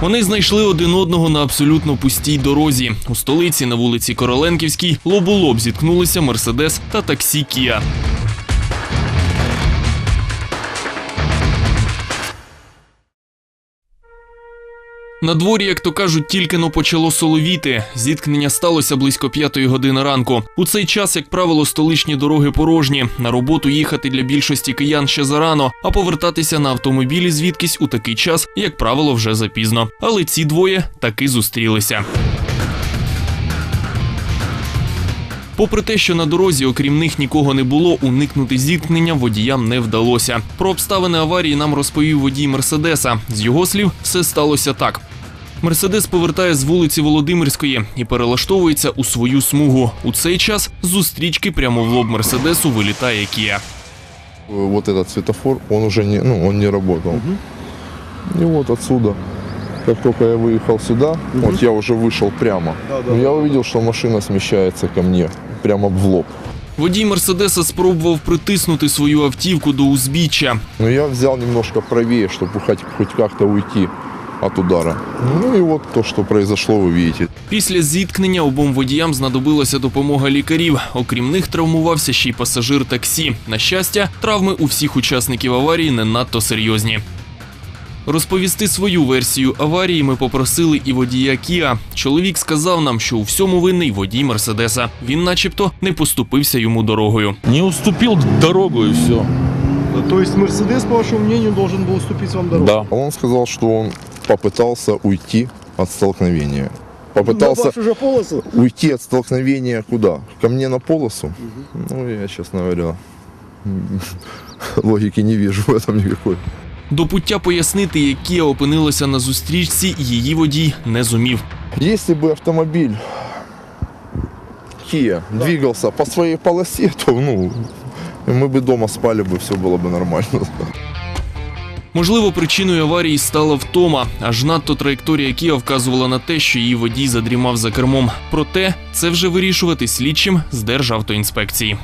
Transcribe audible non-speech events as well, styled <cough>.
Вони знайшли один одного на абсолютно пустій дорозі. У столиці на вулиці Короленківській лоб у лоб зіткнулися Мерседес та таксі Кія. На дворі, як то кажуть, тільки но почало соловіти. Зіткнення сталося близько п'ятої години ранку. У цей час, як правило, столичні дороги порожні. На роботу їхати для більшості киян ще зарано, а повертатися на автомобілі звідкись у такий час, як правило, вже запізно. Але ці двоє таки зустрілися. Попри те, що на дорозі, окрім них, нікого не було, уникнути зіткнення водіям не вдалося. Про обставини аварії нам розповів водій Мерседеса. З його слів, все сталося так. Мерседес повертає з вулиці Володимирської і перелаштовується у свою смугу. У цей час з зустрічки прямо в лоб Мерседесу вилітає Кія. Вот этот светофор, он уже не, ну, он не работал. И вот отсюда, как только я выехал сюда, вот я уже вышел прямо. Но я увидел, что машина смещается ко мне, прямо в лоб. Водій Мерседеса спробував притиснути свою автівку до узбіччя. Но я взял немножко правее, чтобы хоть, хоть как-то уйти от удара. Ну и вот то, что произошло, вы видите. Після зіткнення обом водіям знадобилася допомога лікарів. Окрім них, травмувався ще й пасажир таксі. На щастя, травми у всіх учасників аварії не надто серйозні. Розповісти свою версію аварії ми попросили і водія Кіа. Чоловік сказав нам, що у всьому винний водій Мерседеса. Він, начебто, не поступився йому дорогою. Не уступил дорогу и все. То есть Мерседес, по вашему мнению, должен был уступить вам дорогу? Да. А он сказал, что он попытался уйти от столкновения. На Попытался вашу же полосу? уйти от столкновения куда? Ко мне на полосу? Ну, я, честно говоря, <laughs> логики не вижу в этом никакой. До пуття пояснити, як Кія опинилася на зустрічці, її водій не зумів. Если бы автомобиль Kia двигался по своей полосе, то ну, мы бы дома спали бы, все было бы нормально. Можливо, причиною аварії стала втома, аж надто траєкторія Кія вказувала на те, що її водій задрімав за кермом. Проте це вже вирішувати слідчим з Державтоінспекції.